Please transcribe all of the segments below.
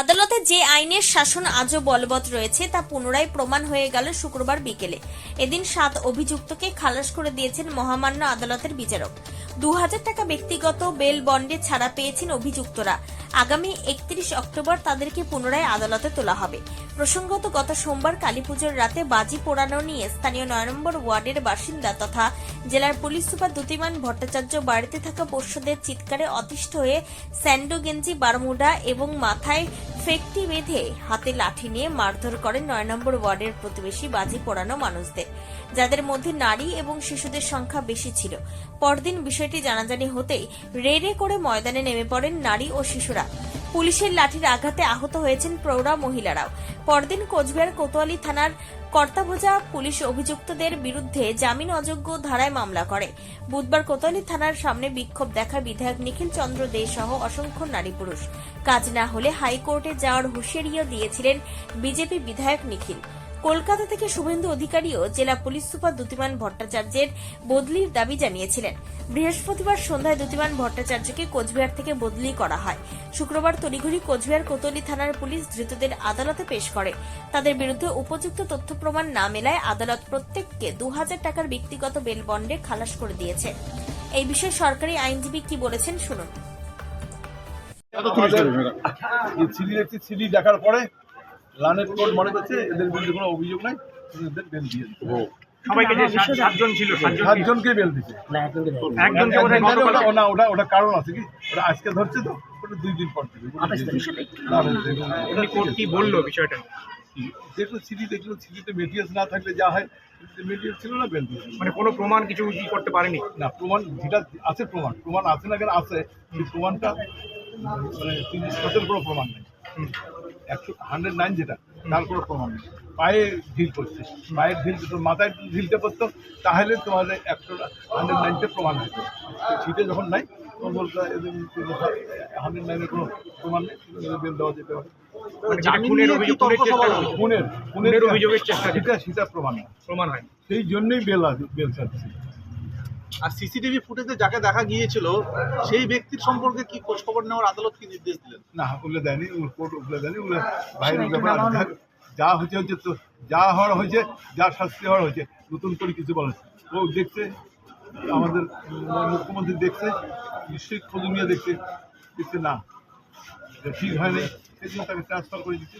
আদালতে যে আইনের শাসন আজও বলবৎ রয়েছে, তা পুনরায় প্রমাণ হয়ে গেল শুক্রবার বিকেলে। এদিন সাত অভিযুক্তকে খালাস করে দিয়েছেন মহামান্য আদালতের বিচারক। দু হাজার টাকা ব্যক্তিগত বেল বন্ডে ছাড়া পেয়েছেন অভিযুক্তরা। আগামী একত্রিশ অক্টোবর তাদেরকে পুনরায় আদালতে তোলা হবে। প্রসঙ্গত, গত সোমবার কালীপুজোর রাতে বাজি পোড়ানো নিয়ে স্থানীয় নয় নম্বর ওয়ার্ডের বাসিন্দা তথা জেলার পুলিশ সুপার দ্যুতিমান ভট্টাচার্য বাড়িতে থাকা পোষ্যদের চিৎকারে অতিষ্ঠ হয়ে স্যান্ডো গেঞ্জি, বারমুডা এবং মাথায় ফেকটি বেঁধে হাতে লাঠি নিয়ে মারধর করেন নয় নম্বর ওয়ার্ডের প্রতিবেশী বাজি পোড়ানো মানুষদের, যাদের মধ্যে নারী এবং শিশুদের সংখ্যা বেশি ছিল। পরদিন বিষয়টি জানাজানি হতেই রেডে করে ময়দানে নেমে পড়েন নারী ও শিশুরা। পুলিশের লাঠির আঘাতে আহত হয়েছেন প্রৌঢ়া মহিলারাও। পরদিন কোচবিহার কোতোয়ালি থানার কর্তাভোজা পুলিশ অভিযুক্তদের বিরুদ্ধে জামিন অযোগ্য ধারায় মামলা করে। বুধবার কোতোয়ালি থানার সামনে বিক্ষোভ দেখা বিধায়ক নিখিল চন্দ্র দে সহ অসংখ্য নারী পুরুষ। কাজ না হলে হাইকোর্টে যাওয়ার হুঁশিয়ারিও দিয়েছিলেন বিজেপি বিধায়ক নিখিল। কলকাতা থেকে শুভেন্দু অধিকারীও জেলা পুলিশ সুপার দ্যুতিমান ভট্টাচার্যের বদলির দাবি জানিয়েছিলেন। বৃহস্পতিবার সন্ধ্যায় দ্যুতিমান ভট্টাচার্যকে কোচবিহার থেকে বদলি করা হয়। শুক্রবার তড়িঘড়ি কোচবিহার কোতলি থানার পুলিশ ধৃতদের আদালতে পেশ করে। তাদের বিরুদ্ধে উপযুক্ত তথ্য প্রমাণ না মেলায় আদালত প্রত্যেককে দু হাজার টাকার ব্যক্তিগত বেল বন্ডে খালাস করে দিয়েছে। এই বিষয়ে সরকারি আইনজীবী কি বলেছেন শুনুন। সিডি দেখছি সিডি দেখার পরে লানের কোর্ট মনে করছে এদের বিরুদ্ধে কোনো অভিযোগ নাই এদের বেল দিয়ে দিচ্ছে। সবাইকে যে সাতজন ছিল সাতজনকে বেল দিচ্ছে। একজনকে বোধহয় গতকাল না ওটা ওটা কারণ আছে কি? ওটা আজকে ধরছে তো ওটা দুই দিন পর কোর্ট কি বলল বিষয়টা? দেখল মেটিরিয়ালস না থাকলে যা হয় মেটিরিয়ালস ছিল না বেল মানে কোনো প্রমাণ কিছু করতে পারেনি? না প্রমাণ যেটা আছে প্রমাণ। প্রমাণ আছে না কেন আছে সেই প্রমাণটা মানে কোনো প্রমাণ নেই। একশো হান্ড্রেড নাইন যেটা তার কোনো প্রমাণ নেই পায়ে ঢিল করছে পায়ের ঢিল তো মাথায় ঢিলতে করতো তাহলে তোমার একশো হান্ড্রেড নাইনটা প্রমাণ হতো। সিটে যখন নাই তখন বলতো হান্ড্রেড নাইনের কোনো প্রমাণ নেই বেল দেওয়া যেতে পারে। মানে খুনের খুনের খুনের খুনের অভিযোগের চেষ্টা। সেটা সেটা প্রমাণ হয় সেই জন্যই বেল বেল চাচ্ছে আর সিসিটিভি ফুটেজে যাকে দেখা গিয়েছিল সেই ব্যক্তির সম্পর্কে কি খোঁজ খবর নেওয়ার আদালত কি নির্দেশ দিলেন? না ওগুলো দেয়নি ওর কোর্ট ওগুলো দেয়নি ওগুলো বাইরের ব্যাপার যা- হয়েছে হচ্ছে তো যা হওয়ার হয়েছে যা শাস্তি হওয়ার হয়েছে নতুন করে কিছু বলে না। ও দেখছে আমাদের মুখ্যমন্ত্রী দেখছে নিশ্চয়ই খোঁজ নিয়ে দেখছে দেখছে না। ঠিক হয়নি সেই জন্য তাকে ট্রান্সফার করে দিচ্ছে।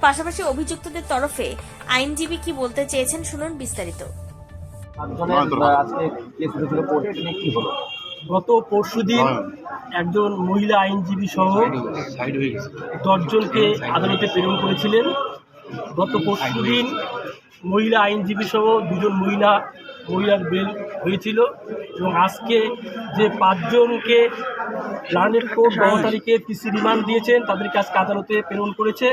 পাশাপাশি অভিযুক্তদের তরফে আইনজীবী কি বলতে চেয়েছেন শুনুন বিস্তারিত। গত পরশুদিন একজন মহিলা আইনজীবী সহ দশজনকে আদালতে প্রেরণ করেছিলেন। গত পরশুদিন মহিলা আইনজীবী সহ দুজন মহিলা মহিলার বেল হয়েছিল। এবং আজকে যে পাঁচজনকে লার্নের কোর্ট বারো তারিখে পিসি রিমান্ড দিয়েছেন তাদেরকে আজকে আদালতে প্রেরণ করেছে।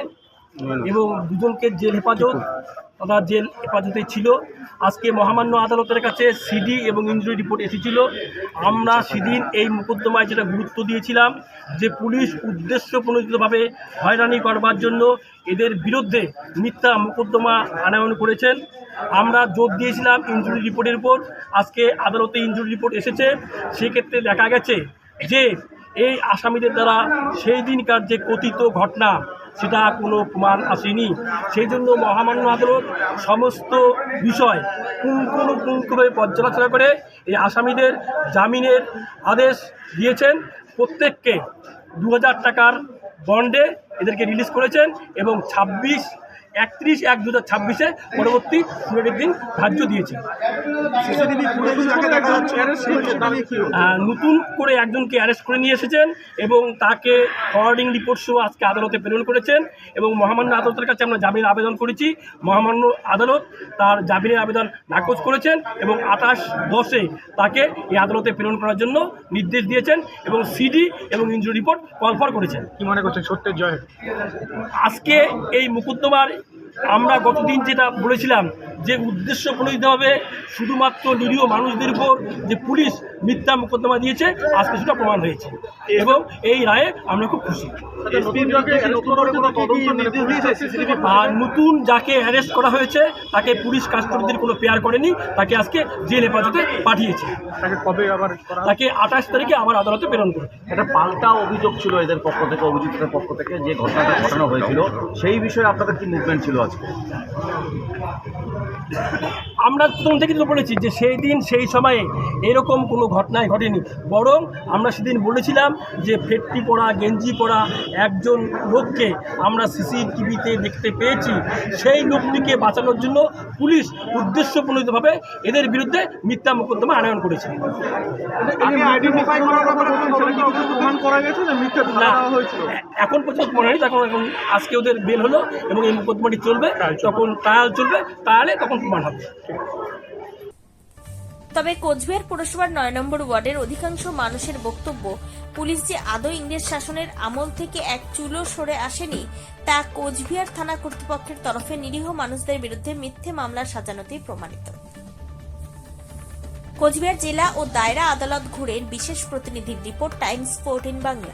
এবং দুজনকে জেল হেফাজত তারা জেল হেফাজতে ছিল। আজকে মহামান্য আদালতের কাছে সিডি এবং ইঞ্জুরি রিপোর্ট এসেছিল। আমরা সেদিন এই মোকদ্দমায় যেটা গুরুত্ব দিয়েছিলাম, যে পুলিশ উদ্দেশ্য প্রণোদিতভাবে হয়রানি করবার জন্য এদের বিরুদ্ধে মিথ্যা মোকদ্দমা আনয়ন করেছেন। আমরা জোর দিয়েছিলাম ইঞ্জুরি রিপোর্টের উপর। আজকে আদালতে ইঞ্জুরি রিপোর্ট এসেছে। সেক্ষেত্রে দেখা গেছে যে এই আসামিদের দ্বারা সেই দিনকার যে কথিত ঘটনা সেটা কোনো প্রমাণ আসেনি। সেই জন্য মহামান্য আদালত সমস্ত বিষয় পুঙ্খানুপুঙ্খভাবে পর্যালোচনা করে এই আসামিদের জামিনের আদেশ দিয়েছেন। প্রত্যেককে দু হাজার টাকার বন্ডে এদেরকে রিলিজ করেছেন এবং ছাব্বিশ একত্রিশ এক দু হাজার ছাব্বিশে পরবর্তী শুনানির দিন ধার্য আহ, নতুন করে একজনকে অ্যারেস্ট করে নিয়ে এসেছেন এবং তাকে ফরওয়ার্ডিং রিপোর্ট সহ আজকে আদালতে প্রেরণ করেছেন এবং মহামান্য আদালতের কাছে আমরা জামিন আবেদন করেছি। মহামান্য আদালত তার জামিনের আবেদন নাকচ করেছেন এবং আঠাশ দশে তাকে এই আদালতে প্রেরণ করার জন্য নির্দেশ দিয়েছেন এবং সিডি এবং ইঞ্জুরি রিপোর্ট কলফর করেছেন। কি মনে করছেন সত্যের জয়? আজকে এই মুকদ্দমার আমরা গতদিন যেটা বলেছিলাম যে উদ্দেশ্য প্রণোদিতভাবে শুধুমাত্র নিরীহ মানুষদের উপর যে পুলিশ মিথ্যা মোকদ্দমা দিয়েছে আজকে সেটা প্রমাণ হয়েছে। এবং এই রায়ে আমরা খুব খুশি। আচ্ছা, CCTV আর নতুন যাকে অ্যারেস্ট করা হয়েছে তাকে পুলিশ কাস্টডির কোনো পেয়ার করেনি তাকে আজকে জেল হেফাজতে পাঠিয়েছে। তাকে কবে আবার তাকে আঠাশ তারিখে আবার আদালতে প্রেরণ করে। একটা পাল্টা অভিযোগ ছিল এদের পক্ষ থেকে অভিযুক্তের পক্ষ থেকে যে ঘটনাটা ঘটানো হয়েছিল। সেই বিষয়ে আপনাদের কি মুভমেন্ট ছিল আজকে? আমরা থেকে তো বলেছি যে সেই দিন সেই সময়ে এরকম কোনো ঘটনায় ঘটেনি। বরং আমরা সেদিন বলেছিলাম যে ফেটটি পরা গেঞ্জি পরা একজন লোককে আমরা সিসিটিভিতে দেখতে পেয়েছি। সেই লোকটিকে বাঁচানোর জন্য পুলিশ উদ্দেশ্যপ্রণোদিতভাবে এদের বিরুদ্ধে মিথ্যা মোকদ্দমা আনয়ন করেছে। না এখন পর্যন্ত মনে হয় তখন এখন আজকে ওদের বেল হলো এবং এই মোকদ্দমাটি চলবে তখন ট্রায়াল চলবে ট্রায়ালে তখন প্রমাণ হবে। তবে কোচবিহার পুরসভার নয় নম্বর ওয়ার্ডের অধিকাংশ মানুষের বক্তব্য পুলিশ যে আদৌ ইংরেজ শাসনের আমল থেকে এক চুলো সরে আসেনি তা কোচবিহার থানা কর্তৃপক্ষের তরফে নিরীহ মানুষদের বিরুদ্ধে মিথ্যে মামলা সাজানোতেই প্রমাণিত। কোচবিহার জেলা ও দায়রা আদালত ঘুরে বিশেষ প্রতিনিধির রিপোর্ট টাইমস ফোরটিন বাংলা।